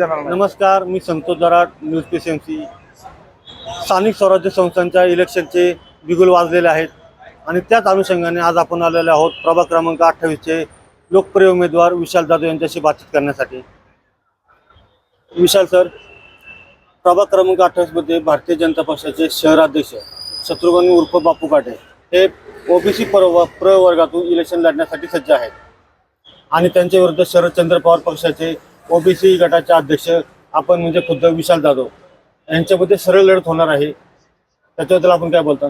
नमस्कार मी Santosh Darad news PCMC स्थानिक स्वराज्य संस्थांच्या इलेक्शनचे बिगुल वाजलेले आहेत. आणि त्याच अनुषंगाने आज आपण आलेले आहोत प्रभाग क्रमांक अठ्ठावीसचे लोकप्रिय उमेदवार विशाल जाधव यांच्याशी बातचीत करण्यासाठी. विशाल सर प्रभाग क्रमांक अठ्ठावीसमध्ये भारतीय जनता पक्षाचे शहराध्यक्ष शत्रुघ्न उर्फ बापू काटे हे ओबीसी प्रव प्रवर्गातून इलेक्शन लढण्यासाठी सज्ज आहेत. आणि त्यांच्या विरुद्ध शरदचंद्र पवार पक्षाचे ओबीसी गटाचे अध्यक्ष आपण म्हणजे खुद्द विशाल जाधव यांच्यामध्ये सरळ लढत होणार आहे. त्याच्याबद्दल आपण काय बोलता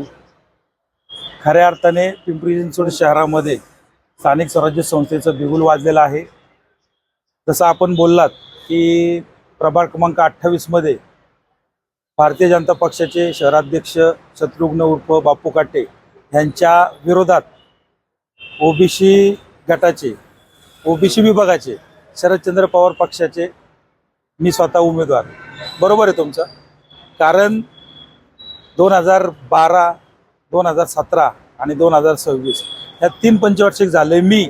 खऱ्या अर्थाने पिंपरी चिंचवड शहरामध्ये स्थानिक स्वराज्य संस्थेचं बिगुल वाजलेलं आहे. जसं आपण बोललात की प्रभाग क्रमांक अठ्ठावीसमध्ये भारतीय जनता पक्षाचे शहराध्यक्ष शत्रुघ्न उर्फ बापू काटे यांच्या विरोधात ओबीसी गटाचे ओबीसी विभागाचे शरदचंद्र पवार पक्षाचे मी स्वतः उमेदवार. बरोबर आहे तुमचं. कारण दोन हजार बारा दोन हजार सतरा आणि दोन हजार सव्वीस ह्या तीन पंचवार्षिक झाले मी.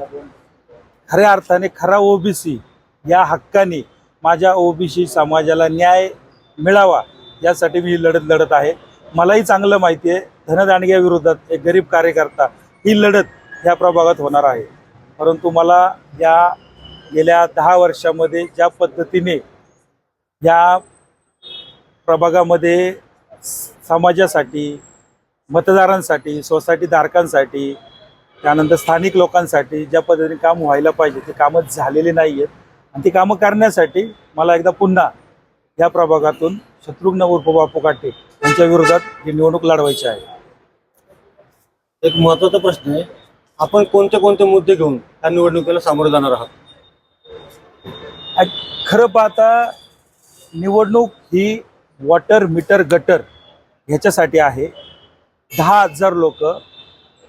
खऱ्या अर्थाने खरा ओबीसी या हक्काने माझ्या ओबीसी समाजाला न्याय मिळावा यासाठी मी लढत लढत आहे. मलाही चांगलं माहिती आहे. धनदांडग्याविरोधात एक गरीब कार्यकर्ता ही लढत ह्या प्रभागात होणार आहे. परंतु मला या गेल्या दहा वर्षामध्ये ज्या पद्धतीने या प्रभागामध्ये समाजासाठी मतदारांसाठी सोसायटी धारकांसाठी त्यानंतर स्थानिक लोकांसाठी ज्या पद्धतीने काम व्हायला पाहिजे ते कामं झालेली नाही आहेत आणि ती कामं करण्यासाठी मला एकदा पुन्हा या प्रभागातून शत्रुघ्न उर्फ बापू काटे यांच्या विरोधात ही निवडणूक लढवायची आहे. एक महत्त्वाचा प्रश्न आहे आपण कोणते कोणते मुद्दे घेऊन या निवडणुकीला सामोरे जाणार आहात? खरं पाहता निवडणूक ही वॉटर मीटर गटर ह्याच्यासाठी आहे. दहा हजार लोक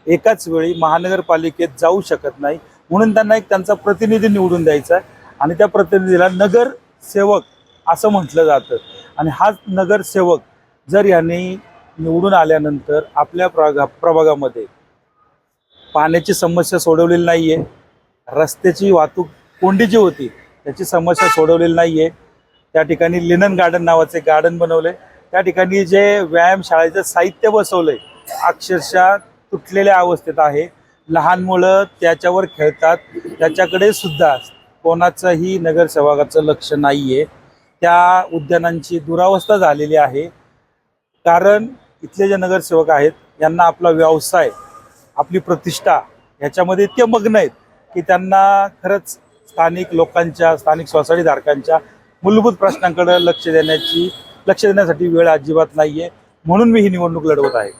एकाच वेळी महानगरपालिकेत जाऊ शकत नाही. म्हणून त्यांना एक त्यांचा प्रतिनिधी निवडून द्यायचा आहे. आणि त्या प्रतिनिधीला नगरसेवक असं म्हटलं जातं. आणि हाच नगरसेवक जर यांनी निवडून आल्यानंतर आपल्या प्रभागा प्रभागामध्ये पाण्याची समस्या सोडवलेली नाही आहे रस्त्याची वाहतूक कोंडी जी होती त्याची समस्या सोडवलेली नाही आहे त्या ठिकाणी लिनन गार्डन नावाचे गार्डन बनवले त्या ठिकाणी जे व्यायामशाळेचं साहित्य बसवलं आहे अक्षरशः तुटलेल्या अवस्थेत आहे. लहान मुलं त्याच्यावर खेळतात. त्याच्याकडे सुद्धा कोणाचंही नगरसेवकाचं लक्ष नाही आहे त्या उद्यानांची दुरावस्था झालेली आहे. कारण इथले जे नगरसेवक आहेत यांना आपला व्यवसाय आपली प्रतिष्ठा ह्याच्यामध्ये ते मग्न आहेत. की त्यांना खरंच स्थानिक लोकांच्या स्थानिक सोसायटी धारकांच्या मूलभूत प्रश्नांकडे लक्ष देण्याची लक्ष देण्यासाठी वेळ अजिबात नाहीये. म्हणून मी ही निवडणूक लढवत आहे.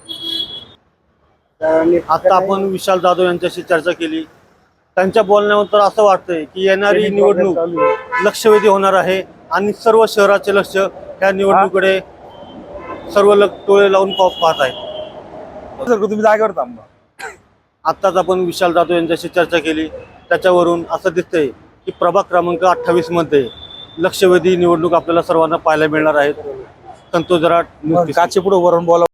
आता आपण विशाल जाधव यांच्याशी चर्चा केली. त्यांच्या बोलण्यानंतर असं वाटतंय की येणारी निवडणूक लक्षवेधी होणार आहे आणि सर्व शहराचे लक्ष या निवडणुकीकडे सर्व लक टोळे लावून पाह- पाहत आहेत. जर तुम्ही जागेवर थांबा. आत्ताच आपण विशाल जाधव यांच्याशी चर्चा केली. त्याच्यावरून असं दिसतंय की प्रभाग क्रमांक अठ्ठावीसमध्ये लक्षवेधी निवडणूक आपल्याला सर्वांना पाहायला मिळणार आहेत. न्यूज काचे पुढे वरून बोला.